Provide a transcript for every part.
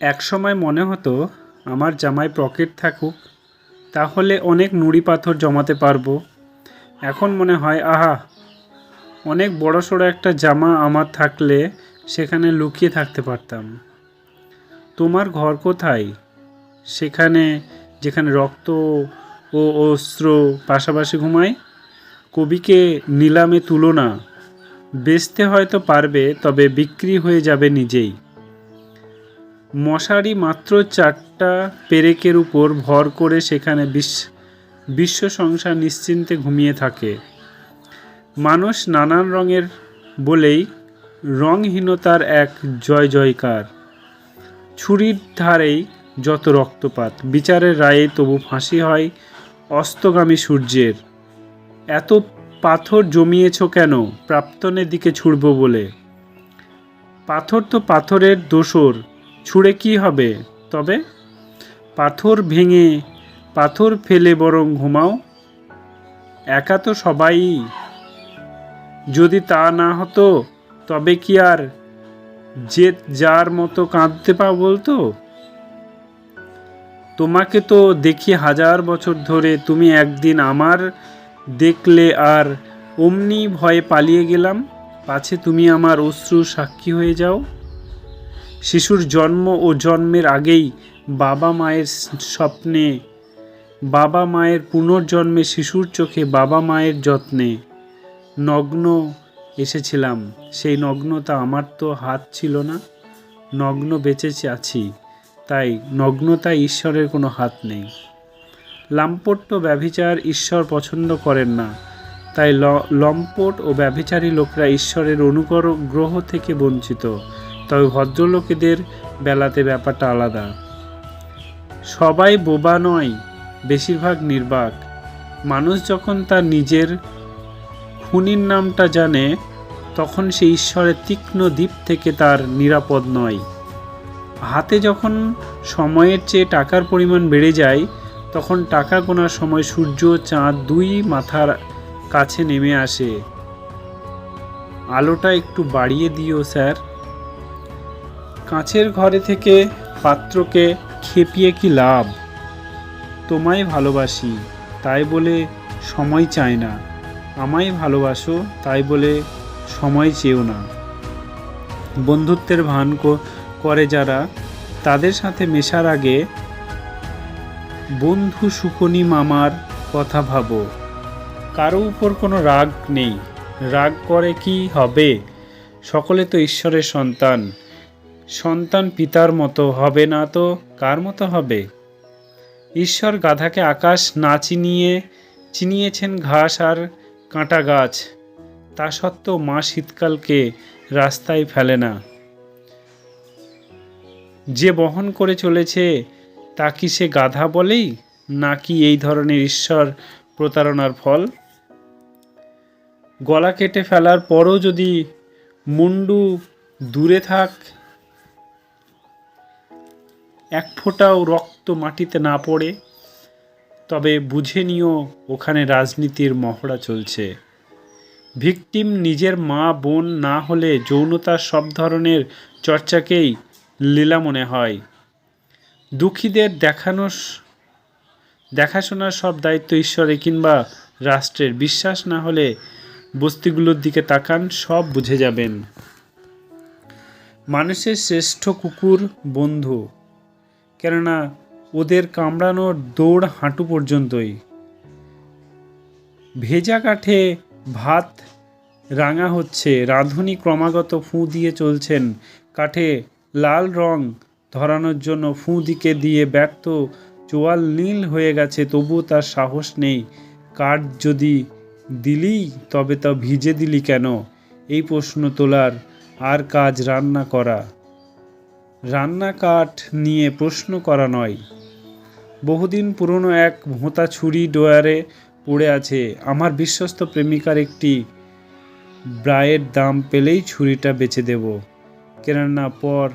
এক সময় মনে হতো আমার জামায় পকেট থাকুক, তাহলে অনেক নুড়ি পাথর জমাতে পারব। এখন মনে হয়, আহা, অনেক বড় সড়ো একটা জামা আমার থাকলে সেখানে লুকিয়ে থাকতে পারতাম। তোমার ঘর কোথায়? সেখানে যেখানে রক্ত ও অস্ত্র পাশাপাশি ঘুমায়? কবিকে নিলামে তুলো না। বেচতে হয়তো পারবে, তবে বিক্রি হয়ে যাবে নিজেই। মশারি মাত্র চারটা পেরেকের উপর ভর করে সেখানে বিশ্ব সংসার নিশ্চিন্তে ঘুমিয়ে থাকে। মানুষ নানান রঙের বলেই রংহীনতার এক জয় জয়কার। ছুরির ধারেই যত রক্তপাত, বিচারের রায়ে তবু ফাঁসি হয় অস্তগামী সূর্যের। এত পাথর জমিয়েছ কেন? প্রাপ্তনের দিকে ছুড়ব বলে। পাথর তো পাথরের দোসর ছুঁড়ে কি হবে? তবে, পাথর ভেঙে পাথর ফেলে বরং ঘুমাও। একা তো সবাই। যদি তা না হতো, তবে কি আর যে যার মতো কাঁদতে পা বলতো? তোমাকে তো দেখি হাজার বছর ধরে তুমি একদিন আমার দেখলে আর অমনি ভয়ে পালিয়ে গেলাম। পাছে তুমি আমার অশ্রু সাক্ষী হয়ে যাও। শিশুর জন্ম ও জন্মের আগেই বাবা মায়ের স্বপ্নে, বাবা মায়ের পুনর্জন্মে শিশুর চোখে বাবা মায়ের যত্নে নগ্ন এসেছিলাম। সেই নগ্নতা আমার তো হাত ছিল না, নগ্ন বেঁচে আছি, তাই নগ্নতা ঈশ্বরের কোনো হাত নেই। লাম্পট্য ব্যভিচার ঈশ্বর পছন্দ করেন না, তাই লম্পট ও ব্যভিচারী লোকরা ঈশ্বরের অনুগ্রহ থেকে বঞ্চিত। তবে ভদ্রলোকেদের বেলাতে ব্যাপারটা আলাদা। সবাই বোবা নয়, বেশিরভাগ নির্বাক। মানুষ যখন তার নিজের খুনির নামটা জানে, তখন সে ঈশ্বরের তীক্ষ্ণ দ্বীপ থেকে তার নিরাপদ নয়। হাতে যখন সময়ের চেয়ে টাকার পরিমাণ বেড়ে যায়, তখন টাকা গোনার সময় সূর্য চাঁদ দুই মাথার কাছে নেমে আসে। আলোটা একটু বাড়িয়ে দিও, স্যার। কাঁচের ঘরে থেকে পাত্রকে খেপিয়ে কি লাভ? তোমায় ভালোবাসি, তাই বলে সময় চাই না। আমায় ভালোবাসো, তাই বলে সময় চেও না। বন্ধুত্বের ভান করে যারা, তাদের সাথে মেশার আগে বন্ধু সুকনি মামার কথা ভাবো। কারও উপর কোনো রাগ নেই। রাগ করে কি হবে? সকলে তো ঈশ্বরের সন্তান। সন্তান পিতার মতো হবে না তো কার মতো হবে? ঈশ্বর গাধাকে আকাশ না চিনিয়ে, চিনিয়েছেন ঘাস আর কাঁটা গাছ। তা সত্ত্বেও মা শীতকালকে রাস্তায় ফেলে না। যে বহন করে চলেছে, তা কি সে গাধা বলেই? নাকি এই ধরনের ঈশ্বর প্রতারণার ফল? গলা কেটে ফেলার পরও যদি মুন্ডু দূরে থাক এক ফোঁটাও রক্ত মাটিতে না পড়ে, তবে বুঝে নিও ওখানে রাজনীতির মহড়া চলছে। ভিকটিম নিজের মা, বোন না হলে যৌনতার সব ধরনের চর্চাকেই লীলা মনে হয়। দুঃখীদের দেখানো দেখাশোনার সব দায়িত্ব ঈশ্বরে কিংবা রাষ্ট্রের। বিশ্বাস না হলে বস্তিগুলোর দিকে তাকান, সব বুঝে যাবেন। মানুষের শ্রেষ্ঠ কুকুর বন্ধু। কেননা ওদের কামড়ানোর দৌড় হাঁটু পর্যন্তই। ভেজা কাঠে ভাত রাঙা হচ্ছে, রাঁধুনি ক্রমাগত ফুঁ দিয়ে চলছেন। কাঠে লাল রং ধরানোর জন্য ফুঁ দিকে দিয়ে ব্যর্থ, চোয়াল নীল হয়ে গেছে, তবুও তার সাহস নেই। কাঠ যদি দিলি, তবে তা ভিজে দিলি কেন? এই প্রশ্ন তোলার আর কাজ রান্না করা। রান্না কাঠ নিয়ে প্রশ্ন করা নয়। বহুদিন পুরনো এক ভোঁতা ছুরি ডোয়ারে পড়ে আছে। আমার বিশ্বস্ত প্রেমিকার একটি ব্রায়ের দাম পেলেই ছুরিটা বেছে দেব। কেননা পর,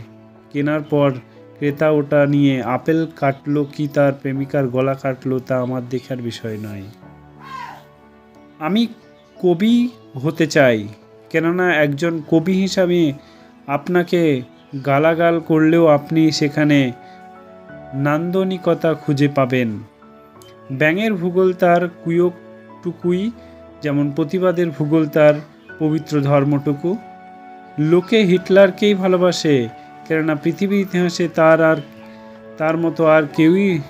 কেনার পর ক্রেতা ওটা নিয়ে আপেল কাটলো কি তার প্রেমিকার গলা কাটলো তা আমার দেখার বিষয় নয়। আমি কবি হতে চাই, কেননা একজন কবি হিসাবে আপনাকে গালাগাল করলেও আপনি সেখানে নান্দনিকতা খুঁজে পাবেন। ব্যাঙের ভূগোল তার কুয়োটুকুই যেমন প্রতিবাদের ভূগোল তার পবিত্র ধর্মটুকু। লোকে হিটলারকেই ভালোবাসে, কেননা পৃথিবীর ইতিহাসে তার আর, তার মতো আর কেউই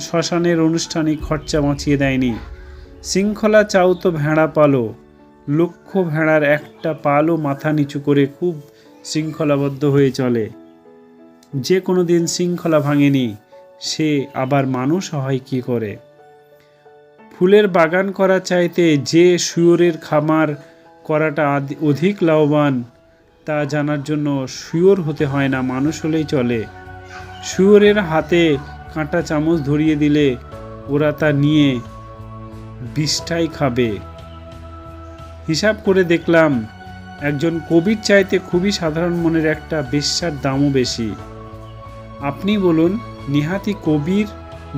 শ্মশানের আনুষ্ঠানিক খরচা বাঁচিয়ে দেয়নি। শৃঙ্খলা চাও তো ভেড়া পালো লক্ষ ভেড়ার একটা পালও মাথা নিচু করে খুব শৃঙ্খলাবদ্ধ হয়ে চলে। যে কোনো দিন শৃঙ্খলা ভাঙেনি, সে আবার মানুষ হয় কি করে? ফুলের বাগান করা চাইতে যে শুয়োরের খামার করাটা অধিক লাভবান, তা জানার জন্য শুয়োর হতে হয় না, মানুষ হলেই চলে। শুয়োরের হাতে কাঁটা চামচ ধরিয়ে দিলে ওরা তা নিয়ে বিষটাই খাবে। হিসাব করে দেখলাম একজন কবির চাইতে খুবই সাধারণ মনের একটা বেশ্যার দামও বেশি। আপনি বলুন, নিহাতি কবির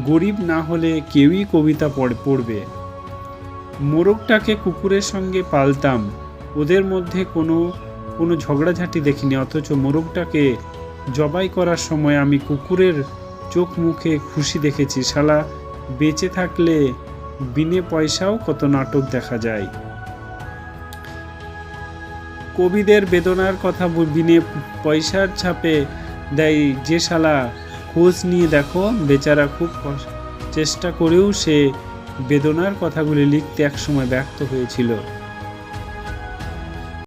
গরিব না হলে কেউই কবিতা পড়- পড়বে। মোরগটাকে কুকুরের সঙ্গে পালতাম, ওদের মধ্যে কোনো কোনো ঝগড়াঝাটি দেখিনি, অথচ মোরগটাকে জবাই করার সময় আমি কুকুরের চোখ মুখে খুশি দেখেছি। শালা বেঁচে থাকলে বিনে পয়সাও কত নাটক দেখা যায়। কবিদের বেদনার কথা বিনে পয়সার ছাপে দেয় যে শালা খোঁজ নিয়ে দেখো, বেচারা খুব চেষ্টা করেও সে বেদনার কথাগুলি লিখতে একসময় ব্যক্ত হয়েছিল।